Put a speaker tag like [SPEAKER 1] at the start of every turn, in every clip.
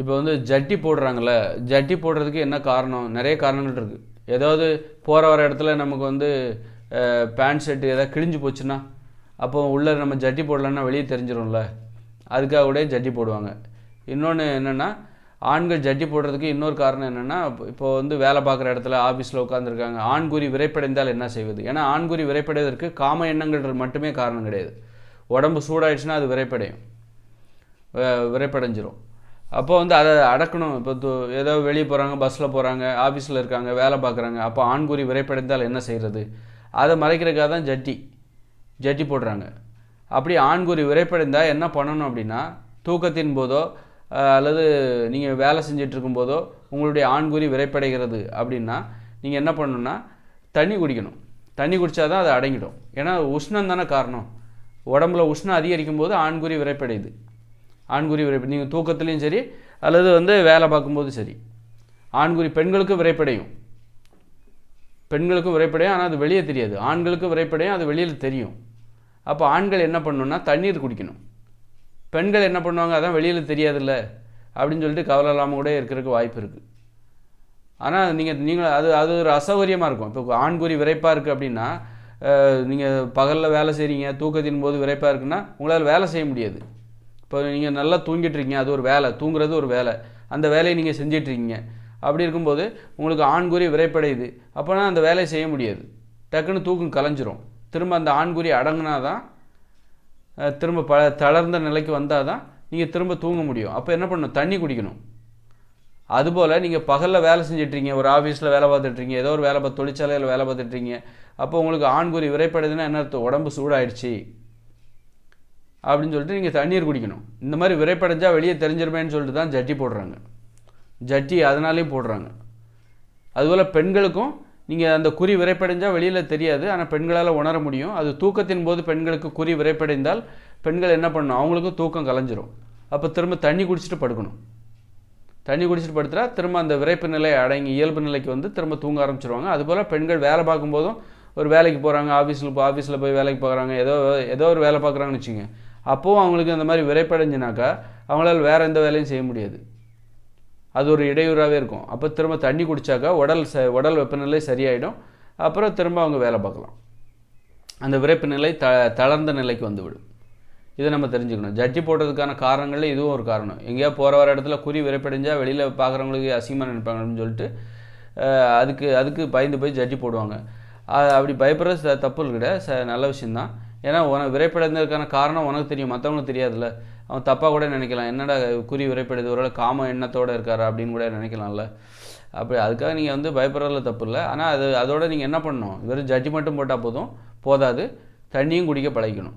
[SPEAKER 1] இப்போ வந்து ஜட்டி போடுறாங்கல்ல ஜட்டி போடுறதுக்கு என்ன காரணம்? நிறைய காரணங்கள் இருக்குது ஏதாவது போகிற வர இடத்துல நமக்கு வந்து பேண்ட் ஷர்ட் ஏதாவது கிழிஞ்சு போச்சுன்னா அப்போ உள்ளே நம்ம ஜட்டி போடலன்னா வெளியே தெரிஞ்சிடும்ல அதுக்காக கூட ஜட்டி போடுவாங்க. இன்னொன்று என்னென்னா ஆண்கள் ஜட்டி போடுறதுக்கு இன்னொரு காரணம் என்னென்னா இப்போ வந்து வேலை பார்க்குற இடத்துல ஆஃபீஸில் உட்காந்துருக்காங்க ஆண்குறி விரைப்படைந்தால் என்ன செய்வது? ஏன்னா ஆண்குறி விரைப்படைவதற்கு காம எண்ணங்கள் மட்டுமே காரணம் கிடையாது. உடம்பு சூடாயிடுச்சுன்னா அது விரைப்படையும். விரைப்படைஞ்சிரும். அப்போ வந்து அதை அடக்கணும். இப்போ து- ஏதோ வெளியே போகிறாங்க பஸ்ஸில் போகிறாங்க ஆஃபீஸில் இருக்காங்க வேலை பார்க்குறாங்க. அப்போ ஆண்குறி விரைப்படைந்தால் என்ன செய்கிறது அதை மறைக்கிறதுக்காக தான் ஜட்டி ஜட்டி போடுறாங்க. அப்படி ஆண்குறி விரைப்படைந்தால் என்ன பண்ணணும் அப்படின்னா தூக்கத்தின் போதோ அல்லது நீங்கள் வேலை செஞ்சுட்டு இருக்கும்போதோ உங்களுடைய ஆண்குறி விரைப்படைகிறது அப்படின்னா நீங்கள் என்ன பண்ணணும்னா தண்ணி குடிக்கணும். தண்ணி குடித்தா தான் அது அடங்கிடும். ஏன்னா உஷ்ணம் தானே காரணம். உடம்புல உஷ்ணம் அதிகரிக்கும் போது ஆண்குறி விரைப்படையுது. ஆண்குறி விரைப்பு. நீங்கள் தூக்கத்துலேயும் சரி அல்லது வந்து வேலை பார்க்கும்போது சரி. ஆண்குறி பெண்களுக்கு விரைப்படையும். பெண்களுக்கும் விரைப்படையும் ஆனால் அது வெளியே தெரியாது. ஆண்களுக்கு விரைப்படையும் அது வெளியில் தெரியும். அப்போ ஆண்கள் என்ன பண்ணணும்னா தண்ணீர் குடிக்கணும். பெண்கள் என்ன பண்ணுவாங்க அதான் வெளியில் தெரியாதுல்ல அப்படின்னு சொல்லிட்டு கவலை இல்லாமல் கூட இருக்கிறதுக்கு வாய்ப்பு இருக்குது ஆனால் நீங்கள் நீங்கள் அது அது ஒரு அசௌகரியமாக இருக்கும். இப்போ ஆண்குறி விரைப்பாக இருக்குது அப்படின்னா நீங்கள் பகலில் வேலை செய்கிறீங்க தூக்கத்தின் போது விரைப்பாக இருக்குன்னா உங்களால் வேலை செய்ய முடியாது. இப்போ நீங்கள் நல்லா தூங்கிட்டுருக்கீங்க அது ஒரு வேலை. தூங்குறது ஒரு வேலை. அந்த வேலையை நீங்கள் செஞ்சிட்ருக்கீங்க அப்படி இருக்கும்போது உங்களுக்கு ஆண்குறி விரைப்படையுது. அப்போனா அந்த வேலையை செய்ய முடியாது. டக்குன்னு தூக்கம் கலைஞ்சிரும். திரும்ப அந்த ஆண்குறி அடங்கினா தான் திரும்ப ப தளர்ந்த நிலைக்கு வந்தால் தான் நீங்கள் திரும்ப தூங்க முடியும். அப்போ என்ன பண்ணணும்? தண்ணி குடிக்கணும். அதுபோல் நீங்கள் பகலில் வேலை செஞ்சிட்ருக்கீங்க ஒரு ஆஃபீஸில் வேலை பார்த்துட்ருக்கீங்க ஏதோ ஒரு வேலை பார்த்து தொழிற்சாலையில் வேலை பார்த்துட்ருக்கீங்க அப்போ உங்களுக்கு ஆண்குறி விரைப்படுதுன்னா என்ன உடம்பு சூடாயிடுச்சு. அப்படின்னு சொல்லிட்டு நீங்கள் தண்ணீர் குடிக்கணும். இந்த மாதிரி விரைப்படைஞ்சால் வெளியே தெரிஞ்சிருமேன்னு சொல்லிட்டு தான் ஜட்டி போடுறாங்க. ஜட்டி அதனாலேயும் போடுறாங்க. அதுபோல் பெண்களுக்கும் நீங்கள் அந்த குறி விரைப்படைஞ்சால் வெளியில் தெரியாது ஆனால் பெண்களால் உணர முடியும். அது தூக்கத்தின் போது பெண்களுக்கு குறி விரைப்படைந்தால் பெண்கள் என்ன பண்ணணும் அவங்களுக்கும் தூக்கம் கலைஞ்சிரும். அப்போ திரும்ப தண்ணி குடிச்சிட்டு படுக்கணும். தண்ணி குடிச்சிட்டு படுத்துகிறா திரும்ப அந்த விரைப்பு நிலை அடங்கி இயல்பு நிலைக்கு வந்து திரும்ப தூங்க ஆரம்பிச்சிருவாங்க. அதுபோல் பெண்கள் வேலை பார்க்கும்போதும் ஒரு வேலைக்கு போகிறாங்க ஆஃபீஸில் போய் ஆஃபீஸில் போய் வேலைக்கு பார்க்குறாங்க ஏதோ ஏதோ ஒரு வேலை பார்க்குறாங்கன்னு வச்சுங்க அப்போவும் அவங்களுக்கு அந்த மாதிரி விரைப்படைஞ்சினாக்கா அவங்களால வேறு எந்த வேலையும் செய்ய முடியாது. அது ஒரு இடையூறாகவே இருக்கும். அப்போ திரும்ப தண்ணி குடித்தாக்கா உடல் ச உடல் வெப்பநிலை சரியாயிடும். அப்புறம் திரும்ப அவங்க வேலை பார்க்கலாம். அந்த விரைப்பு நிலை த தளர்ந்த நிலைக்கு வந்துவிடும். இதை நம்ம தெரிஞ்சுக்கணும். ஜட்டி போடுறதுக்கான காரணங்கள்ல இதுவும் ஒரு காரணம். எங்கேயா போகிற வர இடத்துல குறி விரைப்படைஞ்சால் வெளியில் பார்க்குறவங்களுக்கு அசிங்கமாக நினைப்பாங்க அப்படின்னு சொல்லிட்டு அதுக்கு அதுக்கு பயந்து போய் ஜட்டி போடுவாங்க. அப்படி பயப்படுறது ச- தப்பு கிடையாது ச நல்ல விஷயந்தான் ஏன்னா உனக்கு விரைப்படைந்ததுக்கான காரணம் உனக்கு தெரியும் மற்றவங்களுக்கு தெரியாதுல்ல. அவன் தப்பாக கூட நினைக்கலாம். என்னடா குறி விரைப்படைது? ஒரு காம எண்ணத்தோடு இருக்காரா அப்படின்னு கூட நினைக்கலாம்ல. அப்படி அதுக்காக நீங்கள் வந்து பயப்படுறதுல தப்பு இல்லை. ஆனால் அது அதோட நீங்கள் என்ன பண்ணணும்? வெறும் ஜட்டி மட்டும் போட்டால் போதும். போதாது. தண்ணியும் குடிக்க பழகிக்கணும்.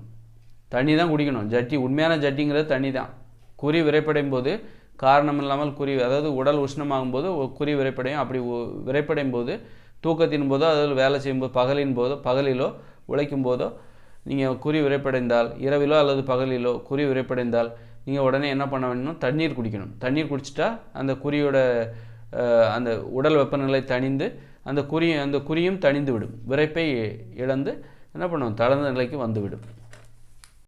[SPEAKER 1] தண்ணி தான் குடிக்கணும். ஜட்டி உண்மையான ஜட்டிங்கிறது தண்ணி தான். குறி விரைப்படையும் போது காரணம் இல்லாமல் குறி அதாவது உடல் உஷ்ணமாகும் போது குறி விரைப்படையும். அப்படி விரைப்படையும் போது தூக்கத்தின் போதோ அதில் வேலை செய்யும்போது பகலின் போதோ பகலிலோ உழைக்கும் போதோ நீங்கள் குறி விரைப்படைந்தால் இரவிலோ அல்லது பகலிலோ குறி விரைப்படைந்தால் நீங்கள் உடனே என்ன பண்ண வேணும் தண்ணீர் குடிக்கணும். தண்ணீர் குடிச்சிட்டா அந்த குறியோட அந்த உடல் வெப்பநிலை தணிந்து அந்த குறி அந்த குறியும் தணிந்து விடும். விரைப்பை இழந்து என்ன பண்ணும்? தளர்ந்த நிலைக்கு வந்துவிடும்